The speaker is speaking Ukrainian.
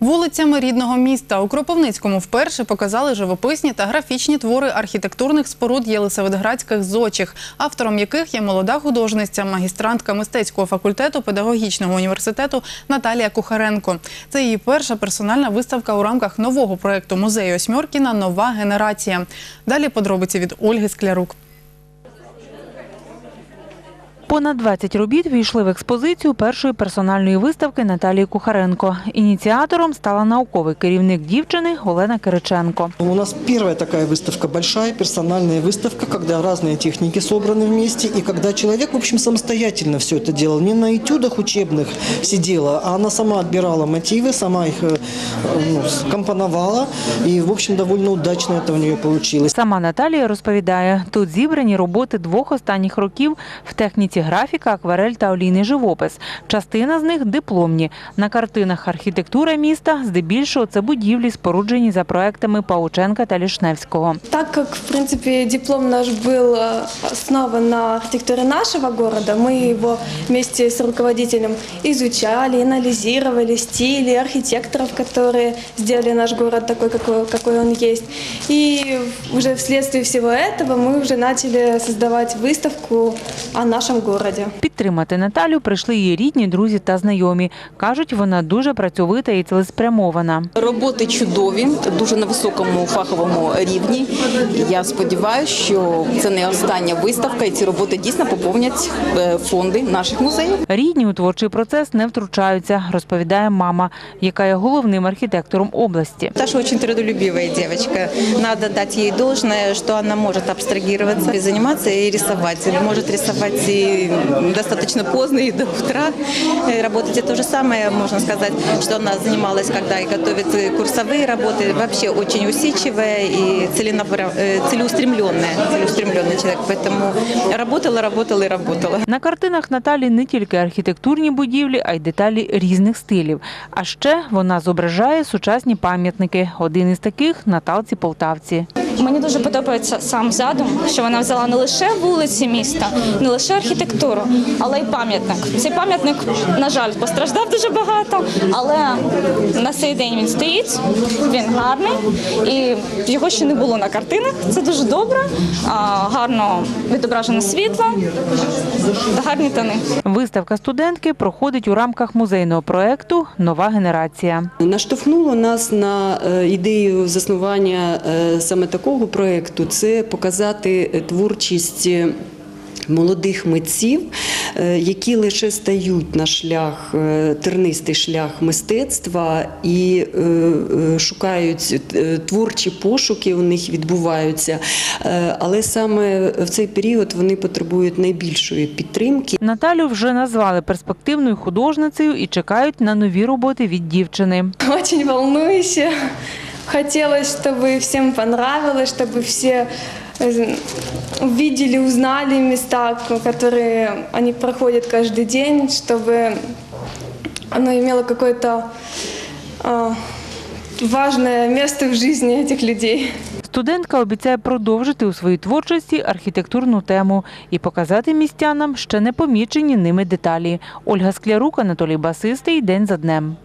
Вулицями рідного міста у Кропивницькому вперше показали живописні та графічні твори архітектурних споруд Єлисаветградських зочих, автором яких є молода художниця, магістрантка мистецького факультету педагогічного університету Наталія Кухаренко. Це її перша персональна виставка у рамках нового проекту музею Осьмьоркіна Нова генерація. Далі подробиці від Ольги Склярук. Понад 20 робіт війшли в експозицію першої персональної виставки Наталії Кухаренко. Ініціатором стала науковий керівник дівчини Олена Кириченко. У нас первая такая выставка, большая персональная выставка, когда разные техники собраны вместе, и когда человек, в общем, самостоятельно все это делал. Не на этюдах учебных сидела, а она сама отбирала мотивы, сама их э, ну, компоновала, и, в общем, довольно удачно это у нее получилось. Сама Наталія розповідає, тут зібрані роботи двох останніх років в техніці графіка, акварель та олійний живопис. Частина з них дипломні. На картинах архітектура міста здебільшого це будівлі, споруджені за проектами Паученка та Лішневського. Так как, в принципе, диплом наш был э, основан на архитектуре нашего города, мы его вместе с руководителем изучали, анализировали стили архитекторов, которые сделали наш город такой, какой, какой он есть. И уже вследствие всего этого мы уже начали создавать выставку о нашем городе. Підтримати Наталю прийшли її рідні, друзі та знайомі. Кажуть, вона дуже працьовита і цілеспрямована. Роботи чудові, дуже на високому фаховому рівні. Я сподіваюся, що це не остання виставка, і ці роботи дійсно поповнять е, фонди наших музеїв. Рідні у творчий процес не втручаються, розповідає мама, яка є головним архітектором области. Таша очень трудолюбивая девочка. Надо дать ей должное, что она может абстрагироваться и заниматься и рисовать. Может рисовать и достаточно поздно, и до утра э, работать. И то же самое можно сказать, что она занималась, когда и готовит э, курсовые работы. Вообще очень усидчивая и целенапра- э, целеустремленная, целеустремленный человек. Поэтому работала, работала и работала. На картинах Наталі не тільки архітектурні будівлі, а й деталі різних стилів. А ще вона зображає сучасні пам'ятники. Один із таких Наталці Полтавці. Мені дуже подобається сам задум, що вона взяла не лише вулиці міста, не лише архітектуру, але й пам'ятник. Цей пам'ятник, на жаль, постраждав дуже багато, але на цей день він стоїть, він гарний, і його ще не було на картинах. Це дуже добре, гарно відображено світло та гарні тони. Виставка студентки проходить у рамках музейного проекту Нова генерація. Наштовхнуло нас на е, ідею заснування е, саме такого проєкту – це показати е, творчість е, молодих митців, е, які лише стають на шлях, тернистий шлях мистецтва і шукають творчі пошуки, у них відбуваються. Але саме в цей період вони потребують найбільшої підтримки. Наталю вже назвали перспективною художницею і чекають на нові роботи від дівчини. Очень волнующе. Хотелось, чтобы всем понравилось, чтобы все э, увидели, узнали места, которые они проходят каждый день, чтобы оно имело какое-то а, важное место в жизни этих людей. Студентка обіцяє продовжити у своїй творчості архітектурну тему і показати містянам ще не помічені ними деталі. Ольга Склярук, Анатолій Басистий. День за днем.